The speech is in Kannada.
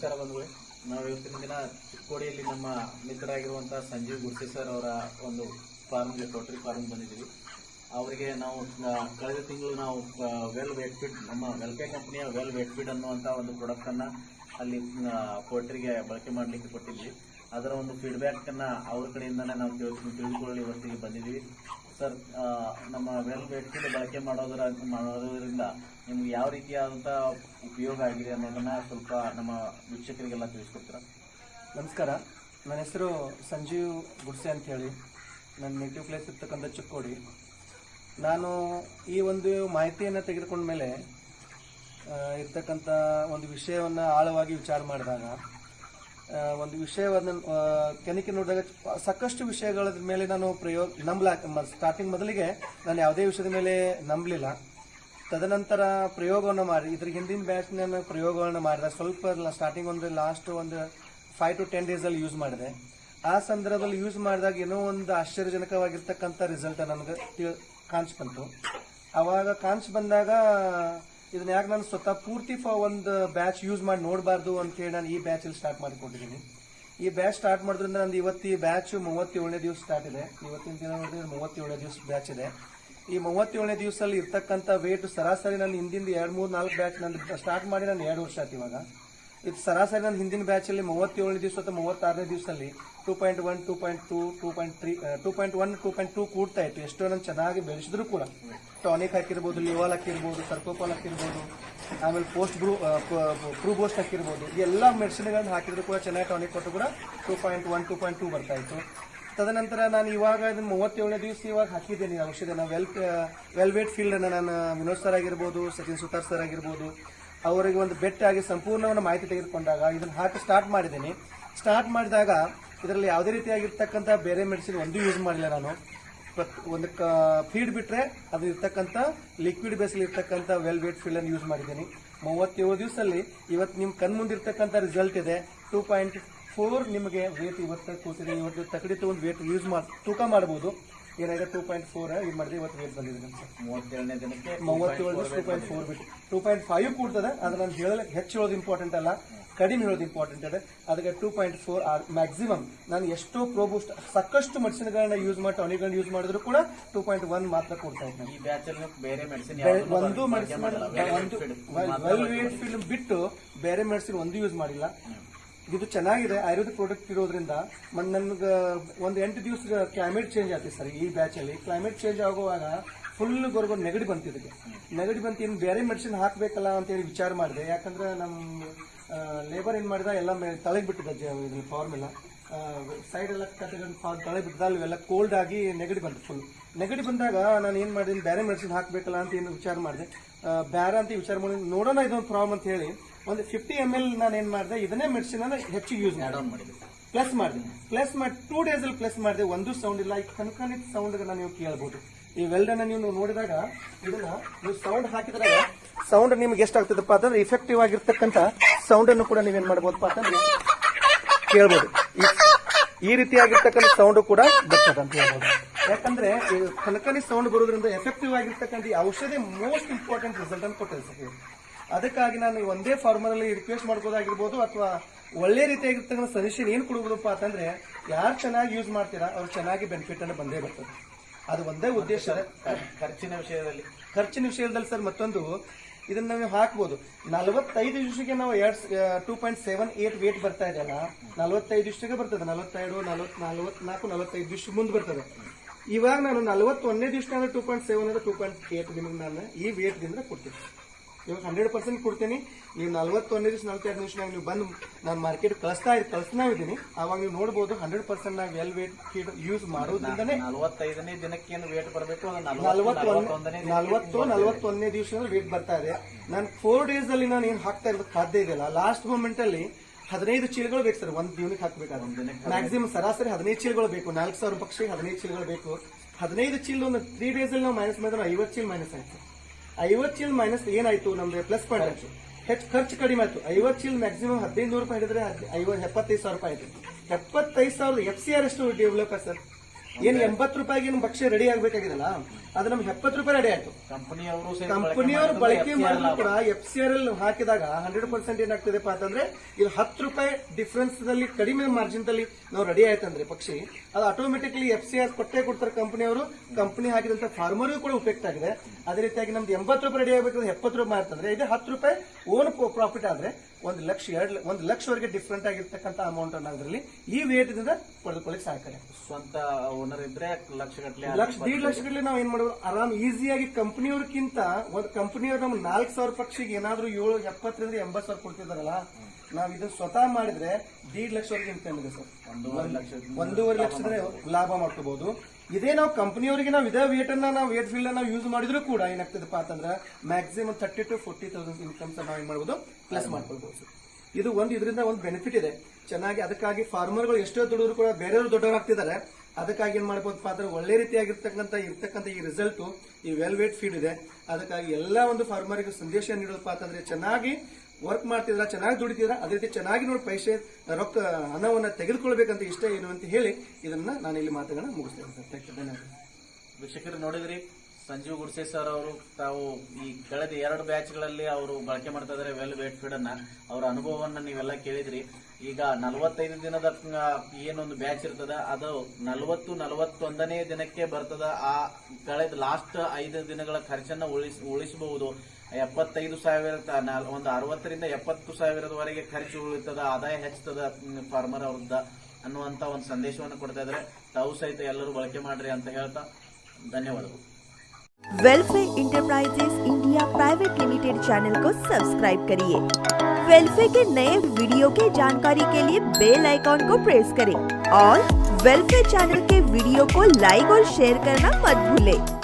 ನಮಸ್ಕಾರ ಬಂಧುಗಳೇ. ನಾವು ಇವತ್ತಿನ ದಿನ ಚಿಕ್ಕೋಡಿಯಲ್ಲಿ ನಮ್ಮ ಮಿತ್ರರಾಗಿರುವಂತಹ ಸಂಜೀವ್ ಗುರ್ಸಿ ಸರ್ ಅವರ ಒಂದು ಫಾರ್ಮ್ಗೆ ಪೋಲ್ಟ್ರಿ ಫಾರ್ಮ್ ಬಂದಿದ್ದೀವಿ. ಅವರಿಗೆ ನಾವು ಕಳೆದ ತಿಂಗಳು ನಾವು ವೆಲ್ ವೇಟ್ ಫೀಡ್ ನಮ್ಮ ವೆಲ್ಕೆ ಕಂಪನಿಯ ವೆಲ್ ವೇಟ್ ಫೀಡ್ ಅನ್ನುವಂಥ ಒಂದು ಪ್ರಾಡಕ್ಟನ್ನು ಅಲ್ಲಿ ಪೋಲ್ಟ್ರಿಗೆ ಬಳಕೆ ಮಾಡಲಿಕ್ಕೆ ಕೊಟ್ಟಿದ್ವಿ. ಅದರ ಒಂದು ಫೀಡ್ಬ್ಯಾಕನ್ನು ಅವ್ರ ಕಡೆಯಿಂದನೇ ನಾವು ತಿಳ್ಕೊ ತಿಳಿದುಕೊಳ್ಳಿ ಇವತ್ತಿಗೆ ಬಂದಿದ್ದೀವಿ. ಸರ್ ನಮ್ಮ ವೆಲ್ ಬೆಡ್ಶೀಟ್ ಬಳಕೆ ಮಾಡೋದರ, ಮಾಡೋದ್ರಿಂದ ನಿಮ್ಗೆ ಯಾವ ರೀತಿಯಾದಂಥ ಉಪಯೋಗ ಆಗಿದೆ ಅನ್ನೋದನ್ನ ಸ್ವಲ್ಪ ನಮ್ಮ ವೀಕ್ಷಕರಿಗೆಲ್ಲ ತಿಳಿಸ್ಕೊಡ್ತೀರ? ನಮಸ್ಕಾರ. ನನ್ನ ಹೆಸರು ಸಂಜೀವ್ ಗುಡ್ಸೆ ಅಂತ ಹೇಳಿ ನನ್ನ ನೇಟಿವ್ ಪ್ಲೇಸ್ ಇರ್ತಕ್ಕಂಥ ಚಿಕ್ಕೋಡಿ. ನಾನು ಈ ಒಂದು ಮಾಹಿತಿಯನ್ನು ತೆಗೆದುಕೊಂಡ ಮೇಲೆ ಇರ್ತಕ್ಕಂಥ ಒಂದು ವಿಷಯವನ್ನು ಆಳವಾಗಿ ವಿಚಾರ ಮಾಡಿದಾಗ ಒಂದು ವಿಷಯವನ್ನು ತನಿಖೆ ನೋಡಿದಾಗ ಸಾಕಷ್ಟು ವಿಷಯಗಳ ಮೇಲೆ ನಾನು ಪ್ರಯೋಗ ನಂಬಲ ಸ್ಟಾರ್ಟಿಂಗ್ ಮೊದಲಿಗೆ ನಾನು ಯಾವುದೇ ವಿಷಯದ ಮೇಲೆ ನಂಬಲಿಲ್ಲ. ತದನಂತರ ಪ್ರಯೋಗವನ್ನು ಮಾಡಿ, ಇದ್ರ ಹಿಂದಿನ ಬ್ಯಾಚ್ ನಾನು ಪ್ರಯೋಗವನ್ನು ಮಾಡಿದೆ. ಸ್ವಲ್ಪ ಸ್ಟಾರ್ಟಿಂಗ್ ಒಂದು ಲಾಸ್ಟ್ ಒಂದು ಫೈವ್ ಟು ಟೆನ್ ಡೇಸ್ ಅಲ್ಲಿ ಯೂಸ್ ಮಾಡಿದೆ. ಆ ಸಂದರ್ಭದಲ್ಲಿ ಯೂಸ್ ಮಾಡಿದಾಗ ಏನೋ ಒಂದು ಆಶ್ಚರ್ಯಜನಕವಾಗಿರ್ತಕ್ಕಂಥ ರಿಸಲ್ಟ್ ನನಗೆ ಕಾಣಿಸ್ ಬಂತು. ಅವಾಗ ಕಾಣಿಸ್ ಬಂದಾಗ ಇದನ್ನ ಯಾಕೆ ನಾನು ಸ್ವತಃ ಪೂರ್ತಿ ಫಾ ಒಂದು ಬ್ಯಾಚ್ ಯೂಸ್ ಮಾಡಿ ನೋಡಬಾರ್ದು ಅಂತ ಹೇಳಿ ನಾನು ಈ ಬ್ಯಾಚ್ ಅಲ್ಲಿ ಸ್ಟಾರ್ಟ್ ಮಾಡಿಕೊಂಡಿದ್ದೀನಿ. ಈ ಬ್ಯಾಚ್ ಸ್ಟಾರ್ಟ್ ಮಾಡೋದ್ರಿಂದ ನಂದು ಇವತ್ತು ಈ ಬ್ಯಾಚ್ ಮೂವತ್ತೇಳನೇ ದಿವಸ ಸ್ಟಾರ್ಟ್ ಇದೆ. ಇವತ್ತಿನ ದಿನ ನೋಡಿದ್ರೆ ಮೂವತ್ತೇಳನೇ ದಿವಸ ಬ್ಯಾಚ್ ಇದೆ. ಈ ಮೂವತ್ತೇಳನೇ ದಿವಸದಲ್ಲಿ ಇರ್ತಕ್ಕಂಥ ವೇಟ್ ಸರಾಸರಿ ನಾನು ಹಿಂದಿಂದ ಎರಡು, ಮೂರು, ನಾಲ್ಕು ಬ್ಯಾಚ್ ನಂದು ಸ್ಟಾರ್ಟ್ ಮಾಡಿ ನಾನು ಎರಡು ವರ್ಷ ಆಯ್ತು ಇವಾಗ. ಇದು ಸರಾಸರಿ ನನ್ನ ಹಿಂದಿನ ಬ್ಯಾಚಲ್ಲಿ ಮೂವತ್ತೇಳನೇ ದಿವಸ ಅಥವಾ ಮೂವತ್ತಾರನೇ ದಿವಸದಲ್ಲಿ two point one two point two two point three two point one two point two ಕೂಡ್ತಾ ಇತ್ತು. ಎಷ್ಟೋ ನಾನು ಚೆನ್ನಾಗಿ ಬೆಳೆಸಿದ್ರು ಕೂಡ. ಟಾನಿಕ್ ಹಾಕಿರ್ಬೋದು, ಲಿವಾಲ್ ಹಾಕಿರ್ಬೋದು, ಸರ್ಕೋಪಾಲ್ ಹಾಕಿರ್ಬೋದು, ಆಮೇಲೆ ಪೋಸ್ಟ್ ಬ್ರೂ ಪ್ರೂ ಬೋಸ್ಟ್ ಹಾಕಿರ್ಬೋದು. ಎಲ್ಲ ಮೆಡಿಸಿನ್ಗಳನ್ನ ಹಾಕಿದ್ರು ಕೂಡ ಚೆನ್ನಾಗಿ ಟಾನಿಕ್ ಕೊಟ್ಟು ಕೂಡ two point one two point two ಬರ್ತಾ ಇತ್ತು. ತದನಂತರ ನಾನು ಇವಾಗ ಅದನ್ನು ಮೂವತ್ತೇಳನೇ ದಿವಸ ಇವಾಗ ಹಾಕಿದ್ದೇನೆ. ಔಷಧ ಔಷಧಿನ ವೆಲ್ ವೆಲ್ವೇಟ್ ಫೀಲ್ಡ್ ಅನ್ನ ನಾನು ವಿನೋದ್ ಸರ್ ಆಗಿರ್ಬೋದು, ಸಚಿನ್ ಸುತಾರ್ ಸರ್ ಆಗಿರ್ಬೋದು, ಅವರಿಗೆ ಒಂದು ಬೆಟ್ಟಾಗಿ ಸಂಪೂರ್ಣವನ್ನು ಮಾಹಿತಿ ತೆಗೆದುಕೊಂಡಾಗ ಇದನ್ನು ಹಾಕಿ ಸ್ಟಾರ್ಟ್ ಮಾಡಿದ್ದೀನಿ. ಸ್ಟಾರ್ಟ್ ಮಾಡಿದಾಗ ಇದರಲ್ಲಿ ಯಾವುದೇ ರೀತಿಯಾಗಿರ್ತಕ್ಕಂಥ ಬೇರೆ ಮೆಡಿಸಿನ್ ಒಂದು ಯೂಸ್ ಮಾಡಿಲ್ಲ ನಾನು. ಒಂದು ಫೀಡ್ ಬಿಟ್ಟರೆ ಅದು ಇರ್ತಕ್ಕಂಥ ಲಿಕ್ವಿಡ್ ಬೇಸಲ್ಲಿ ಇರ್ತಕ್ಕಂಥ ವೆಲ್ ವೇಟ್ ಫೀಲ್ಡ್ ಅನ್ನು ಯೂಸ್ ಮಾಡಿದ್ದೀನಿ. ಮೂವತ್ತೇಳು ದಿವಸದಲ್ಲಿ ಇವತ್ತು ನಿಮ್ಮ ಕಣ್ಮುಂದಿರ್ತಕ್ಕಂಥ ರಿಸಲ್ಟ್ ಇದೆ. ಟೂ ಪಾಯಿಂಟ್ ಫೋರ್ ನಿಮಗೆ ವೇಟ್ ಇವತ್ತು ಕೂತಿದೆ. ಇವತ್ತು ತಕಡಿ ತಗೊಂಡು ವೇಟ್ ಯೂಸ್ ಮಾಡಿ ತೂಕ ಮಾಡ್ಬೋದು. ಏನಾಗಿದೆ? ಟೂ ಪಾಯಿಂಟ್ ಫೋರ್ ಇದು ಮಾಡಿದ್ರೆ ಇವತ್ತು ವೇಟ್ ಬಂದಿದೆ ನಮ್ಗೆ. ಮೂವತ್ತೇಳನೇ ದಿನಕ್ಕೆ ಮೂವತ್ತೇಳು ಟೂ ಪಾಯಿಂಟ್ ಫೋರ್ ಬಿಟ್ಟು. ಟೂ ಪಾಯಿಂಟ್ ಫೈವ್ ಕೂಡ್ತದೆ. ಅದು ನಾನು ಹೇಳಲಿಕ್ಕೆ ಹೆಚ್ಚು ಹೇಳೋದು ಇಂಪಾರ್ಟೆಂಟ್ ಅಲ್ಲ. ಕಡಿಮೆ ಹೇಳೋದು ಇಂಪಾರ್ಟೆಂಟ್ ಇದೆ ಅದಕ್ಕೆ two point four or maximum ನಾನು ಎಷ್ಟೋ ಪ್ರೋಬೂಸ್ಟ್ ಸಾಕಷ್ಟು ಮೆಡಿಸಿನ್ಗಳನ್ನ ಯೂಸ್ ಮಾಡಿ ಟಾನಿಕ್ಗಳನ್ನ ಯೂಸ್ ಮಾಡಿದ್ರು ಕೂಡ ಟೂ ಪಾಯಿಂಟ್ ಒನ್ ಮಾತ್ರ ಕೊಡ್ತಾ ಇದ್ದೀನಿ ಬೇರೆ ಮೆಡಿಸಿನ್ ಒಂದು ಮೆಡಿಸಿನ್ ಒಂದು ವೆಲ್ ವೇಟ್ ಫಿಲ್ಮ್ ಬಿಟ್ಟು ಬೇರೆ ಮೆಡಿಸಿನ್ ಒಂದು ಯೂಸ್ ಮಾಡಿಲ್ಲ. ಇದು ಚೆನ್ನಾಗಿದೆ. ಆಯುರ್ವೇದಿಕ್ ಪ್ರಾಡಕ್ಟ್ ಇರೋದ್ರಿಂದ ಮತ್ತು ನನ್ಗೆ ಒಂದು ಎಂಟು ದಿವಸ ಕ್ಲೈಮೇಟ್ ಚೇಂಜ್ ಆಗ್ತದೆ ಸರ್ ಈ ಬ್ಯಾಚ್ ಅಲ್ಲಿ. ಕ್ಲೈಮೇಟ್ ಚೇಂಜ್ ಆಗುವಾಗ ಫುಲ್ ಗೊರ್ಗೊ ನೆಗಡಿ ಬಂತು ನೆಗಡಿ ಬಂತು. ಇನ್ನು ಬೇರೆ ಮೆಡಿಸಿನ್ ಹಾಕಬೇಕಲ್ಲ ಅಂತ ಹೇಳಿ ವಿಚಾರ ಮಾಡಿದೆ. ಯಾಕಂದ್ರೆ ನಮ್ಮ ಲೇಬರ್ ಏನ್ ಮಾಡಿದ? ಎಲ್ಲ ತಳಗ್ ಬಿಟ್ಟಿದ್ದ ಫಾರ್ಮ್ ಎಲ್ಲ ಸೈಡ್ ಎಲ್ಲ ಕಟ್ಕೊಂಡು ತಳೆ ಬಿಟ್ಟಿದ್ದ ಇವೆಲ್ಲ ಕೋಲ್ಡ್ ಆಗಿ ನೆಗಡಿ ಬಂತು ಫುಲ್ ನೆಗಡಿ ಬಂದಾಗ ನಾನು ಏನು ಮಾಡಿದ್ದೀನಿ ಬೇರೆ ಮೆಡಿಸಿನ್ ಹಾಕಬೇಕಲ್ಲ ಅಂತ ಏನು ವಿಚಾರ ಮಾಡಿದೆ. ಬೇರೆ ಅಂತ ವಿಚಾರ ಮಾಡಿ ನೋಡೋಣ ಇದೊಂದು ಪ್ರಾಬ್ಲಮ್ ಅಂತ ಹೇಳಿ ಒಂದು ಫಿಫ್ಟಿ ಎಂ ಎಲ್ ನಾನು ಏನು ಮಾಡಿದೆ ಇದನ್ನೇ ಮೆಡಿಸಿನ ಹೆಚ್ಚಿಗೆ ಯೂಸ್ ಆನ್ ಮಾಡಿದೆ ಪ್ಲಸ್ ಮಾಡಿದೆ. ಪ್ಲಸ್ ಮಾಡಿ ಟೂ ಡೇಸಲ್ಲಿ ಅಲ್ಲಿ ಪ್ಲಸ್ ಮಾಡಿದೆ ಒಂದು ಸೌಂಡ್ ಇಲ್ಲ. ಈ ಸೌಂಡ್ ನೀವು ಕೇಳ್ಬೋದು. ಈ ವೆಲ್ಡನ್ನ ನೀವು ನೋಡಿದಾಗ ಇದನ್ನ ನೀವು ಸೌಂಡ್ ಹಾಕಿದಾಗ ಸೌಂಡ್ ನಿಮ್ಗೆ ಎಷ್ಟಾಗ್ತದಪ್ಪ ಅಂದ್ರೆ ಇಫೆಕ್ಟಿವ್ ಆಗಿರ್ತಕ್ಕಂಥ ಸೌಂಡ್ ಅನ್ನು ಕೂಡ ನೀವೇನು ಮಾಡ್ಬೋದಪ್ಪ ಅಂತಂದ್ರೆ ಕೇಳ್ಬೋದು. ಈ- ರೀತಿಯಾಗಿರ್ತಕ್ಕಂಥ ಸೌಂಡ್ ಕೂಡ ಬರ್ತದೆ ಅಂತ ಹೇಳ್ಬೋದು. ಯಾಕಂದ್ರೆ ಈ ಕನಕನಿ ಸೌಂಡ್ ಬರೋದ್ರಿಂದ ಎಫೆಕ್ಟಿವ್ ಆಗಿರ್ತಕ್ಕಂಥ ಈ ಔಷಧಿ ಮೋಸ್ಟ್ ಇಂಪಾರ್ಟೆಂಟ್ ರಿಸಲ್ಟ್ ಅಂತ ಕೊಟ್ಟಿದೆ ಸರ್ ಅದಕ್ಕಾಗಿ ನಾನು ಒಂದೇ ಫಾರ್ಮಲ್ಲಿ ರಿಕ್ವೆಸ್ಟ್ ಮಾಡ್ಬೋದಾಗಿರ್ಬೋದು ಅಥವಾ ಒಳ್ಳೆ ರೀತಿಯಾಗಿರ್ತಕ್ಕಂಥ ಸಜೆಷನ್ ಏನು ಕೊಡ್ಬೋದಪ್ಪ ಅಂತಂದ್ರೆ ಯಾರು ಚೆನ್ನಾಗಿ ಯೂಸ್ ಮಾಡ್ತೀರಾ ಅವ್ರು ಚೆನ್ನಾಗಿ ಬೆನಿಫಿಟ್ ಅನ್ನು ಬಂದೇ ಬರ್ತದೆ. ಅದು ಒಂದೇ ಉದ್ದೇಶ. ಖರ್ಚಿನ ವಿಷಯದಲ್ಲಿ. ಖರ್ಚಿನ ವಿಷಯದಲ್ಲಿ ಸರ್ ಮತ್ತೊಂದು ಇದನ್ನ ನಾವು ಹಾಕ್ಬೋದು. ನಲವತ್ತೈದು ದಿವಸಕ್ಕೆ ನಾವು ಎರಡ್ two point seven eight weight ಬರ್ತಾ ಇದೆಯಲ್ಲ ನಲವತ್ತೈದು ದಿವಸಕ್ಕೆ ಬರ್ತದೆ. ನಲವತ್ತೆರಡು ನಲವತ್ ನಲವತ್ನಾಲ್ಕು ನಲವತ್ತೈದು ದಿವಸ ಮುಂದೆ ಬರ್ತದೆ. ಇವಾಗ ನಾನು ನಲವತ್ತೊಂದನೇ ದಿವಸ ಟೂ ಪಾಯಿಂಟ್ ಸೆವೆನ್ ಅಂದ್ರೆ ಟೂ ಪಾಯಿಂಟ್ ಏಟ್ ನಿಮಗೆ ನಾನು ಈ ವೇಟ್ದಿಂದ ಕೊಡ್ತೀನಿ. ಇವಾಗ ಹಂಡ್ರೆಡ್ ಪರ್ಸೆಂಟ್ ಕೊಡ್ತೀನಿ. ನೀವು ನಲ್ವತ್ತೊಂದು ದಿವಸ ನಲ್ವತ್ತೆರಡು ನಿಮಿಷನಾಗ ನೀವು ಬಂದು ನಾನು ಮಾರ್ಕೆಟ್ ಕಳಿಸ್ತಾ ಕಳಿಸ್ತಾ ಇದ್ದೀನಿ ಅವಾಗ ನೀವು ನೋಡ್ಬೋದು ಹಂಡ್ರೆಡ್ ಪರ್ಸೆಂಟ್ ನಾವು ವೆಲ್ ವೇಟ್ ಯೂಸ್ ಮಾಡೋದ್ರಿಂದನೇ ನಲವತ್ತೈದನೇ ದಿನಕ್ಕೆ ಏನು ವೇಟ್ ಬರಬೇಕು? ನಲವತ್ತೊಂದನೇ ನಲವತ್ತು ನಲವತ್ತೊಂದನೇ ದಿವಸ ವೇಟ್ ಬರ್ತಾ ಇದೆ. ನಾನು ಫೋರ್ ಡೇಸ್ ಅಲ್ಲಿ ನಾನು ಏನು ಹಾಕ್ತಾ ಇರೋದು ಸಾಧ್ಯ ಇದೆಯಲ್ಲ? ಲಾಸ್ಟ್ ಮೂಮೆಂಟ್ ಅಲ್ಲಿ ಹದಿನೈದು ಚೀಲಗಳು ಬೇಕು ಸರ್ ಒಂದ್ ದಿನಕ್ಕೆ ಹಾಕಬೇಕಾದ್ರೆ. ಮ್ಯಾಕ್ಸಿಮಮ್ ಸರಾಸರಿ ಹದಿನೈದು ಚೀಲಗಳು ಬೇಕು. ನಾಲ್ಕು ಸಾವಿರ ಪಕ್ಷಿಗೆ ಹದಿನೈದು ಚೀಲಗಳು ಬೇಕು. ಹದಿನೈದು ಚೀಲ ಒಂದು ತ್ರೀ ಡೇಸ್ ಅಲ್ಲಿ ನಾವು ಮೈನಸ್ ಮಾಡಿದ್ರೆ ಐವತ್ತು ಚೀಲ ಮೈನಸ್ ಆಯ್ತು. ಐವತ್ತು ಚೀಲ ಮೈನಸ್ ಏನಾಯ್ತು ನಮ್ಗೆ ಪ್ಲಸ್ ಪಾಯಿಂಟ್ ಆಯ್ತು. ಹೆಚ್ಚು ಖರ್ಚು ಕಡಿಮೆ ಆಯ್ತು. ಐವತ್ತು ಚೀಲ ಮ್ಯಾಕ್ಸಿಮಮ್ ಹದಿನೈದು ನೂರು ರೂಪಾಯಿ ಹಿಡಿದ್ರೆ ಐವತ್ತು ಎಪ್ಪತ್ತೈದು ಸಾವಿರ ರೂಪಾಯಿ ಆಯ್ತು. ಎಪ್ಪತ್ತೈದು ಸಾವಿರದ ಎಫ್ ಸಿ ಆರ್ ಎಷ್ಟು ಡೆವಲಪ್ ಸರ್? ಏನ್ ಎಂಬತ್ತು ರೂಪಾಯಿಗೆ ಏನು ಭಕ್ಷ್ಯ ರೆಡಿ ಆಗ್ಬೇಕಾಗಿದಲ್ಲ ಅದು ನಮ್ಗೆ ಎಪ್ಪತ್ತು ರೂಪಾಯಿ ರೆಡಿ ಆಯ್ತು. ಕಂಪನಿಯವರು ಕಂಪನಿಯವರು ಬಳಕೆ ಮಾಡಿದ್ರು ಕೂಡ ಎಫ್ ಸಿ ಆರ್ ಎಲ್ ಹಾಕಿದಾಗ ಹಂಡ್ರೆಡ್ ಪರ್ಸೆಂಟ್ ಏನಾಗ್ತದೆಪ್ಪ ಅಂತಂದ್ರೆ ಇಲ್ಲಿ ಹತ್ತು ರೂಪಾಯಿ ಡಿಫ್ರೆನ್ಸ್ ದಲ್ಲಿ ಕಡಿಮೆ ಮಾರ್ಜಿನ್ ದಲ್ಲಿ ನಾವು ರೆಡಿ ಆಯ್ತಂದ್ರೆ ಪಕ್ಷಿ ಅದು ಆಟೋಮೆಟಿಕ್ಲಿ ಎಫ್ ಸಿ ಆರ್ ಕೊಟ್ಟೆ ಕೊಡ್ತಾರೆ ಕಂಪನಿಯವರು. ಕಂಪನಿ ಹಾಕಿದಂತ ಫಾರ್ಮರ್ ಕೂಡ ಉಪಯುಕ್ತ ಆಗಿದೆ. ಅದೇ ರೀತಿಯಾಗಿ ನಮ್ದು ಎಂಬತ್ತು ರೂಪಾಯಿ ರೆಡಿ ಆಗಬೇಕಂದ್ರೆ ಎಪ್ಪತ್ತು ರೂಪಾಯಿ ಮಾಡ್ತಂದ್ರೆ ಇದು ಹತ್ತು ರೂಪಾಯಿ ಓನ್ ಪ್ರಾಫಿಟ್ ಆದ್ರೆ ಒಂದು ಲಕ್ಷ ಎರಡು ಒಂದು ಲಕ್ಷವರೆಗೆ ಡಿಫ್ರೆಂಟ್ ಆಗಿರ್ತಕ್ಕಂಥ ಅಮೌಂಟ್ ಅನ್ನ ಅದರಲ್ಲಿ ಈ ವೇಟ್ ದಿಂದ ಪಡೆದುಕೊಳ್ಳಿಕ್ಕೆ ಸಹಕಾರಿ ಸ್ವಂತ ಓನರ್ ಇದ್ರೆ ಲಕ್ಷಗಟ್ಟಲೆ ಲಕ್ಷ ದೀಡ್ ಲಕ್ಷಗಟ್ಟಲೆ ನಾವು ಏನ್ ಮಾಡೋದು? ಆರಾಮ್ ಈಸಿಯಾಗಿ ಕಂಪನಿಯವ್ರಕ್ಕಿಂತ ಒಂದ್ ಕಂಪನಿಯವ್ರು ನಮ್ಗೆ ನಾಲ್ಕ್ ಸಾವಿರ ಪಕ್ಷಿಗೆ ಏನಾದ್ರು ಏಳು ಎಪ್ಪತ್ತರಿಂದ ಎಂಬತ್ ಸಾವಿರ ಕೊಡ್ತಿದಾರಲ್ಲ ನಾವ್ ಇದನ್ನ ಸ್ವತಃ ಮಾಡಿದ್ರೆ ದೀಡ್ ಲಕ್ಷವರೆಗೆ ಇನ್ಕಮ್ ಇದೆ ಸರ್? ಒಂದೂವರೆ ಲಕ್ಷ ಒಂದೂವರೆ ಲಕ್ಷದ ಲಾಭ ಮಾಡ್ಕೋಬಹುದು. ಇದೇ ನಾವು ಕಂಪನಿಯವರಿಗೆ ನಾವು ಇದೇ ವೇಟ್ ಅನ್ನ ನಾವು ವೇಟ್ ಫೀಲ್ಡ್ ನಾವು ಯೂಸ್ ಮಾಡಿದ್ರು ಕೂಡ ಏನಾಗ್ತದಪ್ಪ ಅಂತಂದ್ರೆ maximum thirty two forty thousand incomes ನಾವು ಏನ್ ಮಾಡ್ಬೋದು? ಪ್ಲಸ್ ಮಾಡ್ಕೊಳ್ಬಹುದು ಸರ್. ಇದು ಒಂದು ಇದರಿಂದ ಒಂದು ಬೆನಿಫಿಟ್ ಇದೆ. ಚೆನ್ನಾಗಿ ಅದಕ್ಕಾಗಿ ಫಾರ್ಮರ್ಗಳು ಎಷ್ಟೋ ದುಡಿದ್ರು ಕೂಡ ಬೇರೆಯವರು ದೊಡ್ಡವರಾಗ್ತಿದ್ದಾರೆ ಅದಕ್ಕಾಗಿ ಏನ್ ಮಾಡ್ಬೋದಪ್ಪ ಅಂದ್ರೆ ಒಳ್ಳೆ ರೀತಿಯಾಗಿರ್ತಕ್ಕಂಥ, ಇರ್ತಕ್ಕಂಥ ಈ ರಿಸಲ್ಟ್ ಈ ವೆಲ್ ವೇಟ್ ಫೀಡ್ ಇದೆ. ಅದಕ್ಕಾಗಿ ಎಲ್ಲ ಒಂದು ಫಾರ್ಮರ್ಗೆ ಸಂದೇಶ ನೀಡೋದಪ್ಪ ಅಂತಂದ್ರೆ ಚೆನ್ನಾಗಿ ವರ್ಕ್ ಮಾಡ್ತಿದ್ರ ಚೆನ್ನಾಗಿ ದುಡಿತಿದ್ರ ಅದೇ ರೀತಿ ಚೆನ್ನಾಗಿ ನೋಡಿ ಪೈಸೆ ರೊಕ್ಕ, ಹಣವನ್ನ ತೆಗೆದುಕೊಳ್ಬೇಕಂತ ಇಷ್ಟ ಏನು ಅಂತ ಹೇಳಿ ಇದನ್ನ ನಾನು ಇಲ್ಲಿ ಮಾತುಗಳನ್ನ ಮುಗಿಸ್ತೇನೆ ಸರ್. ಥ್ಯಾಂಕ್ ಯು ಧನ್ಯವಾದ. ವೀಕ್ಷಕರು, ನೋಡಿದ್ರಿ, ಸಂಜೀವ್ ಗುಡ್ಸೆ ಸರ್ ಅವರು ತಾವು ಈ ಕಳೆದ ಎರಡು ಬ್ಯಾಚ್ಗಳಲ್ಲಿ ಅವರು ಬಳಕೆ ಮಾಡ್ತಾ ಇದ್ದಾರೆ ವೆಲ್ ವೇಟ್ ಫೀಡ್ ಅನ್ನ. ಅವರ ಅನುಭವವನ್ನ ನೀವೆಲ್ಲ ಕೇಳಿದ್ರಿ. ಈಗ ನಲವತ್ತೈದು ದಿನದ ಆ, ಏನೊಂದು ಬ್ಯಾಚ್ ಇರ್ತದ ಅದು ನಲವತ್ತು ನಲವತ್ತೊಂದನೇ ದಿನಕ್ಕೆ ಬರ್ತದ ಆ ಕಳೆದ ಲಾಸ್ಟ್ ಐದು ದಿನಗಳ ಖರ್ಚನ್ನ ಉಳಿಸ್ ಉಳಿಸಬಹುದು ಎಪ್ಪತ್ತೈದು ಸಾವಿರ ತ- ನಾಲ್- ಒಂದು ಅರವತ್ತರಿಂದ ಎಪ್ಪತ್ತು ಸಾವಿರದವರೆಗೆ ಖರ್ಚು ಉಳಿತದ ಆದಾಯ ಹೆಚ್ಚುತ್ತದ ಫಾರ್ಮರ್ ಅವ್ರದ್ದ ಅನ್ನುವಂತ ಒಂದು ಸಂದೇಶವನ್ನು ಕೊಡ್ತಾ ಇದ್ದಾರೆ ತಾವು ಸಹಿತ ಎಲ್ಲರೂ ಬಳಕೆ ಮಾಡ್ರಿ ಅಂತ ಹೇಳ್ತಾ ಧನ್ಯವಾದಗಳು welfare enterprises India private limited channel को सब्सक्राइब करिए वेलफेयर के नए वीडियो की जानकारी के लिए बेल आइकॉन को प्रेस करें। और वेलफेयर चैनल के वीडियो को लाइक और शेयर करना मत भूलें।